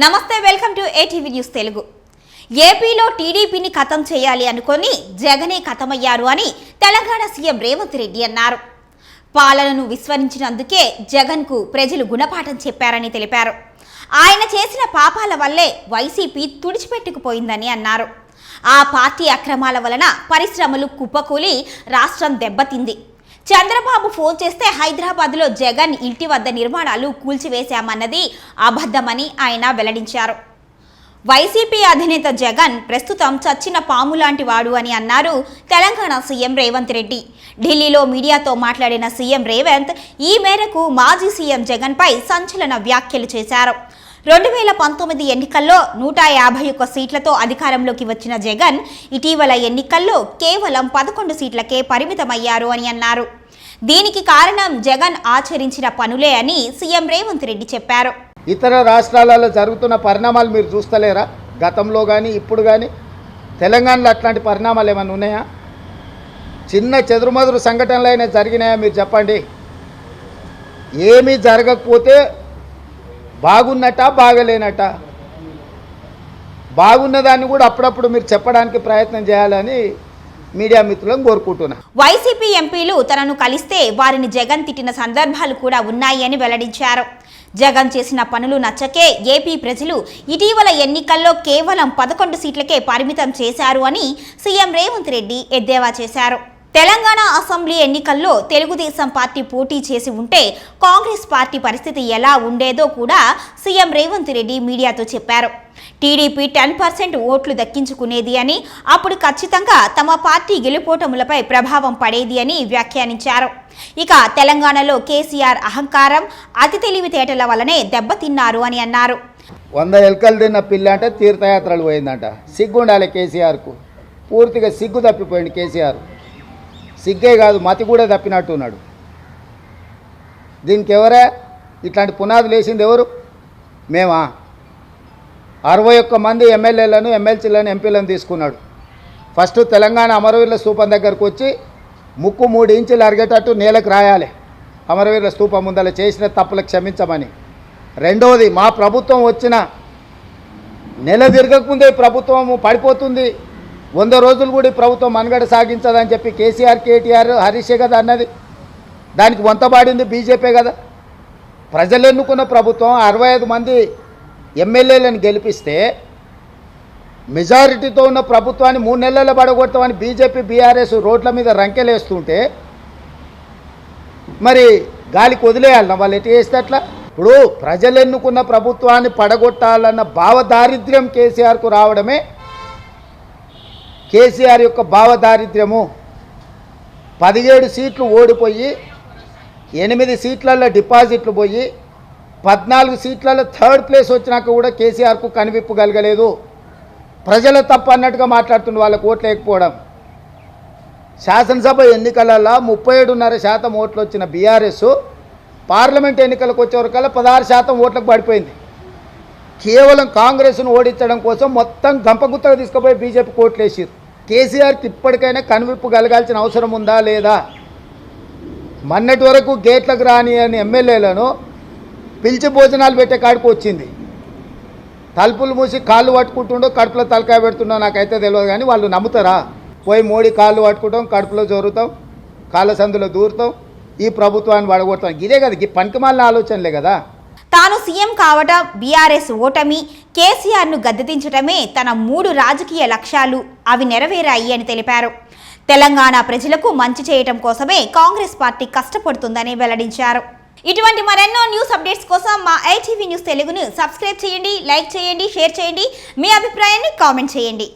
నమస్తే welcome to ATV news Telugu. ఏపీలో టీడీపీని ఖతం చేయాలి అనుకొని జగనే ఖతమయ్యారు అని తెలంగాణ సీఎం రేవంత్ రెడ్డి అన్నారు. పాలనను విస్మరించినందుకే జగన్కు ప్రజలు గుణపాఠం చెప్పారని తెలిపారు. ఆయన చేసిన పాపాల వల్లే వైసీపీ తుడిచిపెట్టుకుపోయిందని అన్నారు. ఆ పార్టీ అక్రమాల వలన పరిశ్రమలు కుప్పకూలి రాష్ట్రం దెబ్బతింది. చంద్రబాబు ఫోన్ చేస్తే హైదరాబాద్లో జగన్ ఇంటి వద్ద నిర్మాణాలు కూల్చివేశామన్నది అబద్ధమని ఆయన వెల్లడించారు. వైసీపీ అధినేత జగన్ ప్రస్తుతం చచ్చిన పాము లాంటి వాడు అని అన్నారు తెలంగాణ సీఎం రేవంత్ రెడ్డి. ఢిల్లీలో మీడియాతో మాట్లాడిన సీఎం రేవంత్ ఈ మేరకు మాజీ సీఎం జగన్పై సంచలన వ్యాఖ్యలు చేశారు. రెండు వేల పంతొమ్మిది ఎన్నికల్లో నూట యాభై ఒక్క సీట్లతో అధికారంలోకి వచ్చిన జగన్ ఇటీవల ఎన్నికల్లో కేవలం పదకొండు సీట్లకే పరిమితమయ్యారు అని అన్నారు. దీనికి కారణం జగన్ ఆచరించిన పనులే అని సీఎం రేవంత్ రెడ్డి చెప్పారు. ఇతర రాష్ట్రాలలో జరుగుతున్న పరిణామాలు మీరు చూస్తలేరా? గతంలో కానీ ఇప్పుడు కానీ తెలంగాణలో అట్లాంటి పరిణామాలు ఏమైనా ఉన్నాయా? చిన్న చెదురుమదురు సంఘటనలు అయినా జరిగినాయా మీరు చెప్పండి? ఏమీ జరగకపోతే బాగున్నట బాగలేనట. బాగున్నదాన్ని కూడా అప్పుడప్పుడు మీరు చెప్పడానికి ప్రయత్నం చేయాలని మీడియా మిత్రులను కోరుకుంటున్నా. వైసీపీ ఎంపీలు తనను కలిస్తే వారిని జగన్ తిట్టిన సందర్భాలు కూడా ఉన్నాయని వెల్లడించారు. జగన్ చేసిన పనులు నచ్చకే ఏపీ ప్రజలు ఇటీవల ఎన్నికల్లో కేవలం పదకొండు సీట్లకే పరిమితం చేశారు అని సీఎం రేవంత్ రెడ్డి ఎద్దేవా చేశారు. తెలంగాణ అసెంబ్లీ ఎన్నికల్లో తెలుగుదేశం పార్టీ పోటీ చేసి ఉంటే కాంగ్రెస్ పార్టీ పరిస్థితి ఎలా ఉండేదో కూడా సీఎం రేవంత్ రెడ్డి మీడియాతో చెప్పారు. టీడీపీ టెన్ పర్సెంట్ ఓట్లు దక్కించుకునేది అని అప్పుడు ఖచ్చితంగా తమ పార్టీ గెలుపోటములపై ప్రభావం పడేది అని వ్యాఖ్యానించారు. ఇక తెలంగాణలో కేసీఆర్ అహంకారం అతి తెలివితేటల వల్లనే దెబ్బతిన్నారు అని అన్నారు. వంద ఎలకలు తిన్న పిల్ల అంటే తీర్థయాత్రలు పోయిందంట. సిగ్గుండాలి కేసీఆర్కు. పూర్తిగా సిగ్గు తప్పిపోయింది కేసీఆర్. సిగ్గే కాదు మతి కూడా తప్పినట్టున్నాడు దీనికి ఎవరే? ఇట్లాంటి పునాదులు వేసింది ఎవరు? మేమా? అరవై ఒక్క మంది ఎమ్మెల్యేలను ఎమ్మెల్సీలను ఎంపీలను తీసుకున్నాడు. ఫస్ట్ తెలంగాణ అమరవీరుల స్థూపం దగ్గరకు వచ్చి ముక్కు మూడు ఇంచులు అరిగేటట్టు నేలకు రాయాలి. అమరవీరుల స్థూపం ముందర చేసిన తప్పులకు క్షమించమని. రెండవది మా ప్రభుత్వం వచ్చిన నెల తిరగకముందే ప్రభుత్వము పడిపోతుంది. వంద రోజులు కూడా ఈ ప్రభుత్వం మనుగడ సాగించదని చెప్పి కేసీఆర్ కేటీఆర్ హరీషే కదా అన్నది. దానికి వంతబాడింది బీజేపీ కదా. ప్రజలు ఎన్నుకున్న ప్రభుత్వం అరవై ఐదు మంది ఎమ్మెల్యేలను గెలిపిస్తే మెజారిటీతో ఉన్న ప్రభుత్వాన్ని మూడు నెలల్లో పడగొడతామని బీజేపీ బీఆర్ఎస్ రోడ్ల మీద రంకెలేస్తుంటే మరి గాలికి వదిలేయాలన్నా వాళ్ళు? ఎటు చేస్తే అట్లా? ఇప్పుడు ప్రజలు ఎన్నుకున్న ప్రభుత్వాన్ని పడగొట్టాలన్న భావదారిద్ర్యం కేసీఆర్కు రావడమే కేసీఆర్ యొక్క భావదారిద్ర్యము. పదిహేడు సీట్లు ఓడిపోయి ఎనిమిది సీట్లలో డిపాజిట్లు పోయి పద్నాలుగు సీట్లలో థర్డ్ ప్లేస్ వచ్చినాక కూడా కేసీఆర్కు కనివిప్పు కలగలేదు. ప్రజల తప్పు అన్నట్టుగా మాట్లాడుతున్న వాళ్ళకు ఓట్లు లేకపోవడం. శాసనసభ ఎన్నికలలో ముప్పై ఏడున్నర శాతం ఓట్లు వచ్చిన బీఆర్ఎస్ పార్లమెంట్ ఎన్నికలకు వచ్చేవరకల్లా పదహారు శాతం ఓట్లకు పడిపోయింది. కేవలం కాంగ్రెస్ను ఓడించడం కోసం మొత్తం గంపగుత్తగా తీసుకుపోయి బీజేపీ ఓట్లు వేసారు కేసీఆర్కి ఇప్పటికైనా కనువిప్పు కలగాల్సిన అవసరం ఉందా లేదా? మొన్నటి వరకు గేట్లకు రాని అని ఎమ్మెల్యేలను పిలిచి భోజనాలు పెట్టే కాడికి వచ్చింది. తలుపులు మూసి కాళ్ళు పట్టుకుంటుండో కడుపులో తలకాయ పెడుతుండో నాకైతే తెలియదు కానీ వాళ్ళు నమ్ముతారా? పోయి మోడీ కాళ్ళు పట్టుకుంటాం కడుపులో జోరుతాం కాళ్ళ సందులో దూరుతాం ఈ ప్రభుత్వాన్ని పడగొడతాం ఇదే కదా ఈ పనికిమాలిన ఆలోచనలే కదా. తాను సీఎం కావడం బీఆర్ఎస్ ఓటమి కేసీఆర్ను గద్దెదించడమే తన మూడు రాజకీయ లక్ష్యాలు. అవి నెరవేరాయి అని తెలిపారు. తెలంగాణ ప్రజలకు మంచి చేయటం కోసమే కాంగ్రెస్ పార్టీ కష్టపడుతుందని వెల్లడించారు. ఇటువంటి మరెన్నో న్యూస్ అప్డేట్స్ కోసం మా ఐటీవీ న్యూస్ తెలుగును సబ్స్క్రైబ్ చేయండి లైక్ చేయండి షేర్ చేయండి. మీ అభిప్రాయాన్ని కామెంట్ చేయండి.